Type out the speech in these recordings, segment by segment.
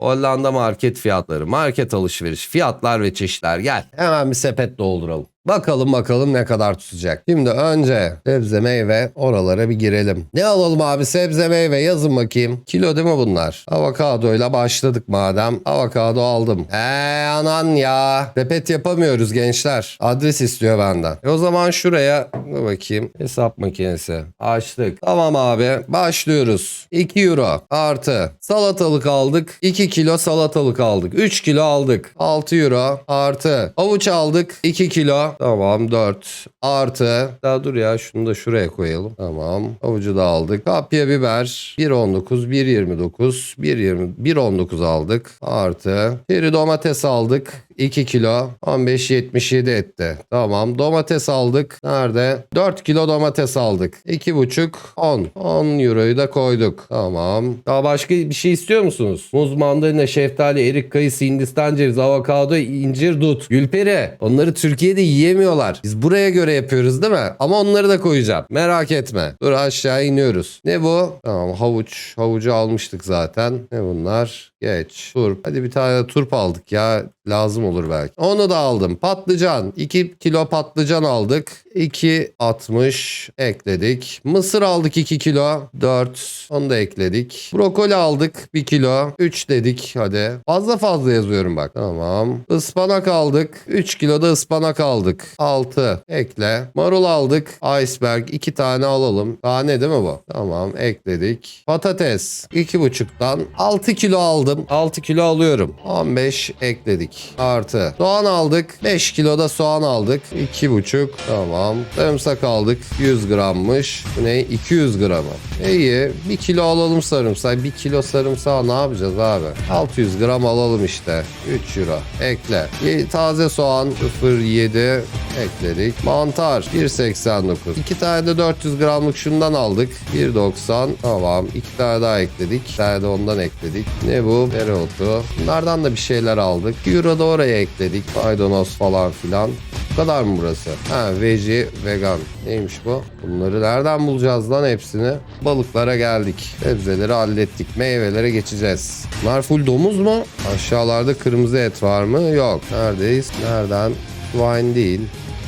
Hollanda market fiyatları, market alışveriş, fiyatlar ve çeşitler gel. Hemen bir sepet dolduralım. Bakalım bakalım ne kadar tutacak. Şimdi önce sebze meyve oralara bir girelim. Ne alalım abi sebze meyve yazın bakayım. Kilo değil mi bunlar? Avokadoyla başladık madem. Avokado aldım. Eee anan ya. Sepet yapamıyoruz gençler. Adres istiyor benden. E o zaman şuraya dur bakayım. Hesap makinesi. Açtık. Tamam abi başlıyoruz. 2 euro artı salatalık aldık. 2 kilo salatalık aldık. 3 kilo aldık. 6 euro artı avuç aldık. 2 kilo. Tamam 4 artı. Daha dur ya şunu da şuraya koyalım. Tamam. Avucu da aldık. Kapya biber 1.19 1.29 1.20 1.19 aldık. Artı. Çeri domates aldık. 2 kilo 15.77 etti. Tamam domates aldık. Nerede? 4 kilo domates aldık. 2,5 10. 10 euroyu da koyduk. Tamam. Daha başka bir şey istiyor musunuz? Muz, mandalina, şeftali, erik, kayısı, hindistan cevizi, avokado, incir, dut, gülperi. Onları Türkiye'de yiyemiyorlar. Biz buraya göre yapıyoruz değil mi? Ama onları da koyacağım. Merak etme. Dur aşağı iniyoruz. Ne bu? Tamam havuç. Havucu almıştık zaten. Ne bunlar? Geç. Turp. Hadi bir tane turp aldık ya. Lazım olur belki. Onu da aldım. Patlıcan. 2 kilo patlıcan aldık. 2.60 ekledik. Mısır aldık 2 kilo. 4. Onu da ekledik. Brokoli aldık 1 kilo. 3 dedik hadi. Fazla fazla yazıyorum bak. Tamam. Ispanak aldık. 3 kilo da ıspanak aldık. 6. Ekle. Marul aldık. Iceberg 2 tane alalım. Tane değil mi bu? Tamam ekledik. Patates 2.5'tan 6 kilo aldım. 6 kilo alıyorum. 15 ekledik. Artı. Soğan aldık. 5 kilo da soğan aldık. 2.5. Tamam. Sarımsak aldık. 100 grammış. Bu ne? 200 gramı. İyi. 1 kilo alalım sarımsak. 1 kilo sarımsağı ne yapacağız abi? 600 gram alalım işte. 3 euro. Ekle. Taze soğan 0.7 ekledik. Mantar 1.89. 2 tane de 400 gramlık şundan aldık. 1.90. Tamam. 2 tane daha ekledik. 2 tane de ondan ekledik. Ne bu? Dereotu. Bunlardan da bir şeyler aldık. 1 euro da ekledik. Maydanoz falan filan. Bu kadar mı burası? Ha veggie, vegan. Neymiş bu? Bunları nereden bulacağız lan hepsini? Balıklara geldik. Sebzeleri hallettik. Meyvelere geçeceğiz. Bunlar full domuz mu? Aşağılarda kırmızı et var mı? Yok. Neredeyiz? Nereden? Wine değil.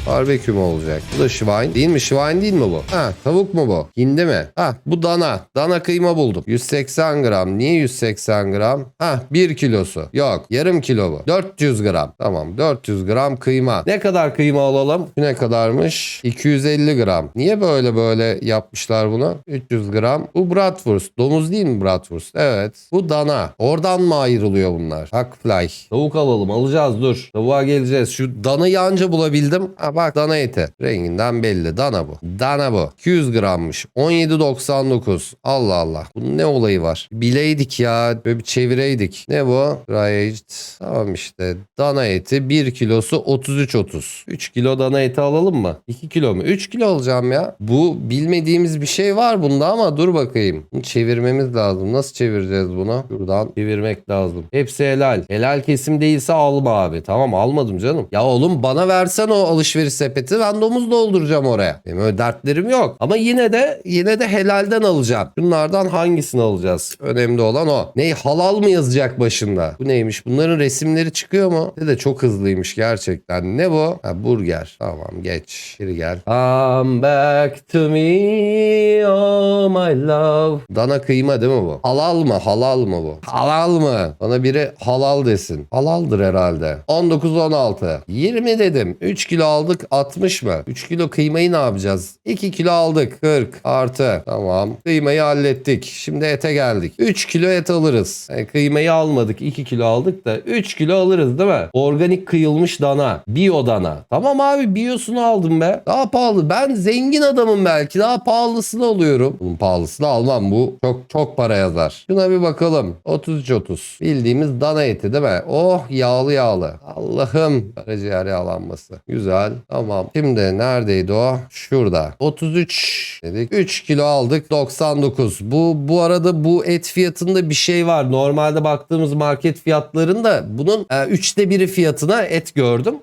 Barbekü mü olacak? Bu da şivine değil mi? Şivine değil mi bu? Ha tavuk mu bu? Hindi mi? Ha bu dana. Dana kıyma buldum. 180 gram. Niye 180 gram? Ha 1 kilosu. Yok yarım kilo bu. 400 gram. Tamam 400 gram kıyma. Ne kadar kıyma alalım? Ne kadarmış? 250 gram. Niye böyle böyle yapmışlar bunu? 300 gram. Bu bratwurst. Domuz değil mi bratwurst? Evet. Bu dana. Oradan mı ayrılıyor bunlar? Hackfly. Tavuk alalım. Alacağız dur. Tavuğa geleceğiz. Şu danayı anca bulabildim. Ha bak dana eti. Renginden belli. Dana bu. Dana bu. 200 grammış. 17.99. Allah Allah. Bunun ne olayı var? Bileydik ya. Böyle bir çevireydik. Ne bu? Dry. Tamam işte. Dana eti 1 kilosu 33.30. 3 kilo dana eti alalım mı? 2 kilo mu? 3 kilo alacağım ya. Bu bilmediğimiz bir şey var bunda ama dur bakayım. Bunu çevirmemiz lazım. Nasıl çevireceğiz bunu? Şuradan çevirmek lazım. Hepsi helal. Helal kesim değilse alma abi. Tamam almadım canım. Ya oğlum bana versen o alışveriş sepeti ben domuz dolduracağım oraya. Benim öyle dertlerim yok. Ama yine de yine de helalden alacağım. Bunlardan hangisini alacağız? Önemli olan o. Ne halal mı yazacak başında? Bu neymiş? Bunların resimleri çıkıyor mu? Ne de çok hızlıymış gerçekten. Ne bu? Ha, burger. Tamam geç. Geri gel. Come back to me oh my love. Dana kıyma değil mi bu? Halal mı? Halal mı bu? Halal mı? Bana biri halal desin. Halaldır herhalde. 19-16. 20 dedim. 3 kilo aldık 60 mı? 3 kilo kıymayı ne yapacağız? 2 kilo aldık 40 artı. Tamam. Kıymayı hallettik. Şimdi ete geldik. 3 kilo et alırız. Yani kıymayı almadık 2 kilo aldık da 3 kilo alırız değil mi? Organik kıyılmış dana. Bio dana. Tamam abi biosunu aldım be. Daha pahalı. Ben zengin adamım belki. Daha pahalısını alıyorum. Bunun pahalısını almam. Bu çok çok para yazar. Şuna bir bakalım. 33-30. Bildiğimiz dana eti değil mi? Oh yağlı yağlı. Allah'ım. Karaciğer yağlanması. Güzel. Tamam. Şimdi neredeydi o? Şurada. 33 dedik. 3 kilo aldık 99. Bu bu arada bu et fiyatında bir şey var. Normalde baktığımız market fiyatlarında bunun e, üçte biri fiyatına et gördüm.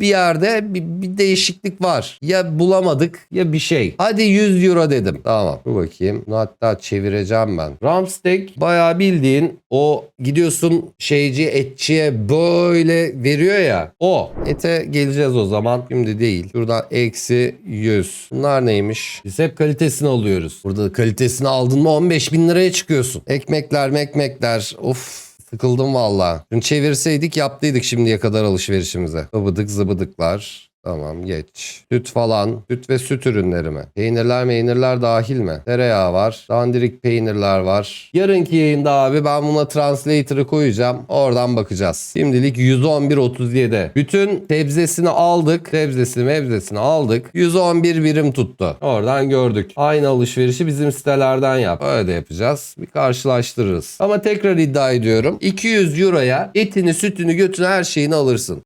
Bir yerde bir, bir değişiklik var. Ya bulamadık ya bir şey. Hadi 100 euro dedim. Tamam. Dur bakayım. Bunu hatta çevireceğim ben. Ramsteak bayağı bildiğin o gidiyorsun şeyci etçiye böyle veriyor ya. O. Ete geleceğiz o zaman. Şimdi değil. Şuradan eksi 100. Bunlar neymiş? Biz hep kalitesini alıyoruz. Burada da kalitesini aldın mı 15 bin liraya çıkıyorsun. Ekmekler mekmekler. Of. Sıkıldım valla. Dün çevirseydik yaptıydık şimdiye kadar alışverişimize. Zıbıdık zıbıdıklar. Tamam geç. Süt falan. Süt ve süt ürünleri mi? Peynirler meynirler dahil mi? Tereyağı var. Dandirik peynirler var. Yarınki yayında abi ben buna translator'ı koyacağım. Oradan bakacağız. Şimdilik 111.37. Bütün sebzesini aldık. Sebzesini mebzesini aldık. 111 birim tuttu. Oradan gördük. Aynı alışverişi bizim sitelerden yap. Öyle de yapacağız. Bir karşılaştırırız. Ama tekrar iddia ediyorum. 200 euroya etini, sütünü, götünü her şeyini alırsın.